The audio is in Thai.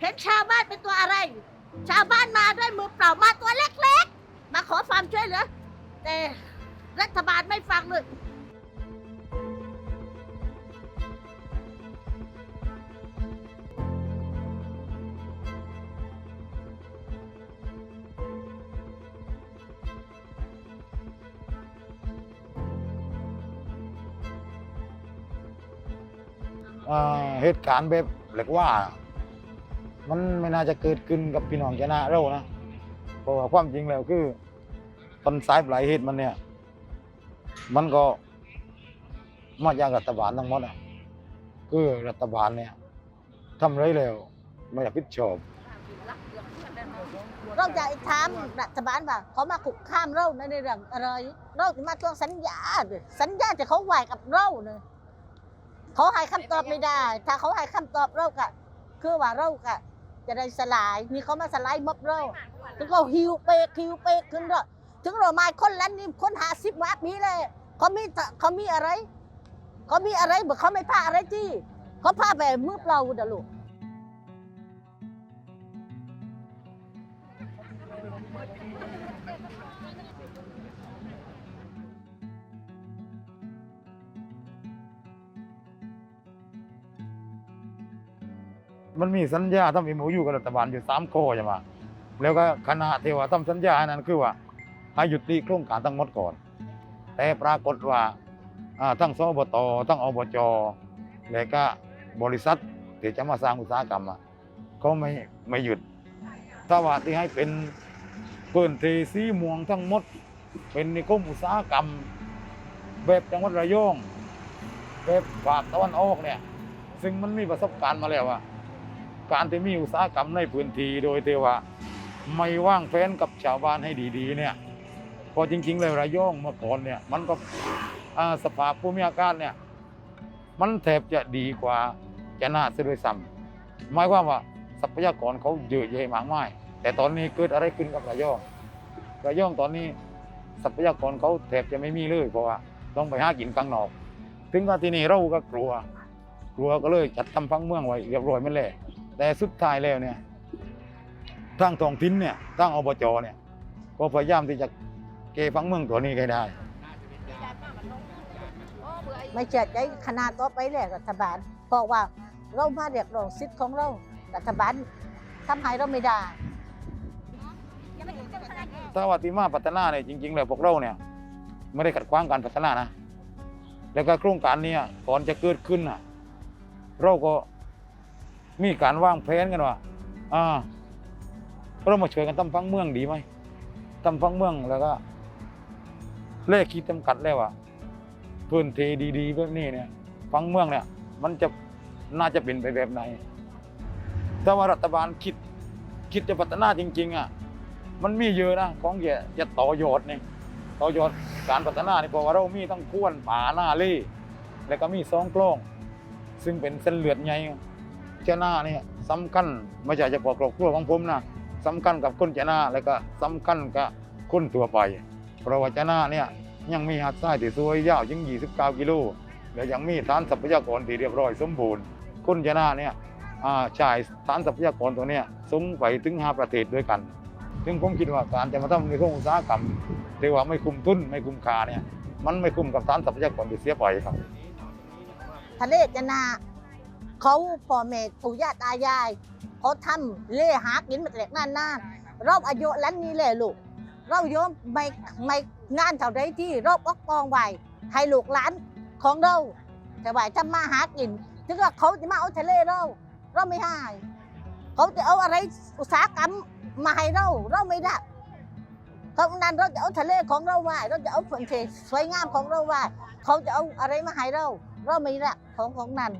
เห็นชาวบ้านเป็นตัวอะไร ชาวบ้านมาด้วยมือเปล่ามาตัวเล็กๆ มาขอความช่วยเหลือ แต่รัฐบาลไม่ฟังเลยเหตุการณ์แบบเรียกว่า มันไม่น่าจะเกิดขึ้นกับพี่น้องชนะเรานะเพราะว่าความจริงแล้วคือต้นสายปลายเหตุมันเนี่ย มันก็มาจากรัฐบาลทั้งหมดอะคือรัฐบาลเนี่ยทำไรแล้วไม่อยากพิดชอบเราจะถามรัฐบาลว่าเขามาคุกคามเราในเรื่องอะไรเราจะมาทวงสัญญาดิสัญญาจะเขาไหวกับเราเนี่ยเขาให้คำตอบไม่ได้ ถ้าเขาให้คำตอบเราก็คือว่าเราก็ จะได้สลาย นี่เขามาสลายม็อบเราถึงเขาฮิวเปกฮิวเปกขึ้นเราถึงเรามาคนล้านนี่คนหาสิบวัดนี้เลยเขามีเขามีอะไรเขามีอะไรบอกเขาไม่พาอะไรที่เขาพาไปมือเปล่าเด้อลูก มันมีสัญญาทำอิมอยู่กับรัฐบาลอยู่สามข้อใช่ไหมแล้วก็คณะเทวาทำสัญญานั้นคือว่าให้หยุดตีโครงการทั้งหมดก่อน แต่ปรากฏว่าอ่าทั้งสบตทั้งอบจและก็บริษัทที่จะมาสร้างอุตสาหกรรมเขาไม่ไม่หยุดถ้าว่าที่ให้เป็นพื้นที่สีม่วงทั้งหมด เป็นนิคมอุตสาหกรรม แบบจังหวัดระยองแบบภาคตะวันออกเนี่ย ซึ่งมันมีประสบการณ์มาแล้วว่า การที่มีอุตสาหกรรมในพื้นที่โดยเทว่าไม่ว่างแฟนกับชาวบ้านให้ดีๆเนี่ยเพอจริงๆเลยระยองเมื่อก่อนเนี่ยมันก็สภาพภูมิอากาศเนี่ยมันแทบจะดีกว่าจะน่าเสียด้วยซ้ำหมายความว่าทรัพยากรเขาเยอะแยะมากมายแต่ตอนนี้เกิดอะไรขึ้นกับระยองระยองตอนนี้ทรัพยากรเขาแทบจะไม่มีเลยเพราะว่าต้องไปหากินข้างนอก ถึงว่าที่นี่เราก็กลัว กลัวก็เลยจัดทำพังเมืองไว้เรียบร้อยไม่และ แต่สุดท้ายแล้วเนี่ยทางท้องถิ่นเนี่ยทางอบจเนี่ย ก็พยายามที่จะเกพังเมืองตัวนี้ให้ได้ ไม่เชื่อใจขนาดต่อไปเลยรัฐบาลเพราะว่าเรามาเรียกร้องสิทธิ์ของเรารัฐบาลทำให้เราไม่ได้ถ้าว่าที่มาพัฒนาเนี่ยจริงๆแล้วพวกเราเนี่ยไม่ได้ขัดขวางการพัฒนานะ แล้วก็โครงการเนี้ก่อนจะเกิดขึ้นน่ะเราก็ มีการวางแผนกันว่าอ่าเรามาช่วยกันทำฟังเมืองดีไหมทำฟังเมืองแล้วก็เลขคิดจำกัดแล้วว่าพื้นที่ดีๆแบบนี้เนี่ยฟังเมืองเนี่ย มันจะน่าจะเป็นไปแบบไหนถ้าว่ารัฐบาลคิดคิดจะพัฒนาจริง ๆอะมันมีเยอะนะของจะจะต่อยอดเนี่ยต่อยอดการพัฒนานี่เพราะว่าเรามีทั้งข้วนป่าหน้าเล่แล้วก็มีซองกล้อง ซึ่งเป็นเส้นเลือดใหญ่ เจ้าหน้าเนี่ยสำคัญไม่ใช่เฉพาะครอบครัวของผมนะสำคัญกับคนเจ้าหน้าแล้วก็สำคัญกับคนทั่วไป เพราะว่าเจ้าหน้าเนี่ยยังมีหัดทรายที่สวยยาวถึง29 กิโลและยังมีฐานทรัพยากรที่เรียบร้อยสมบูรณ์ คนเจ้าหน้าเนี่ยอ่ายฐานทรัพยากรตัวเนี้ยสูงไปถึง 5 ประเทศด้วยกันซึ่งผมคิดว่าการจะมาทำในโครงอุตสาหกรรมที่ว่าไม่คุ้มทุนไม่คุ้มค่าเนี่ยมันไม่คุ้มกับฐานทรัพยากรที่เสียไปครับทะเลจะนา เขาพ่อแม่ปู่ย่าตายายเขาทำเล่หากินมาแต่นานๆรอบอายุล้านนี้เลยลูก เราโยมไม่ไม่งานเท่าใดที่รอบออกกองไว้ให้ลูกหลานของเราแต่ว่าทำมาหากินถึงว่าเขาจะมาเอาทะเลเราเราไม่ให้เขาจะเอาอะไรอุตสาหกรรมมาให้เราเราไม่ได้เขานั้นเราจะเอาทะเลของเราไว้เราจะเอาพื้นที่สวยงามของเราไว้เขาจะเอาอะไรมาให้เรา เราไม่ได้ของของนั้น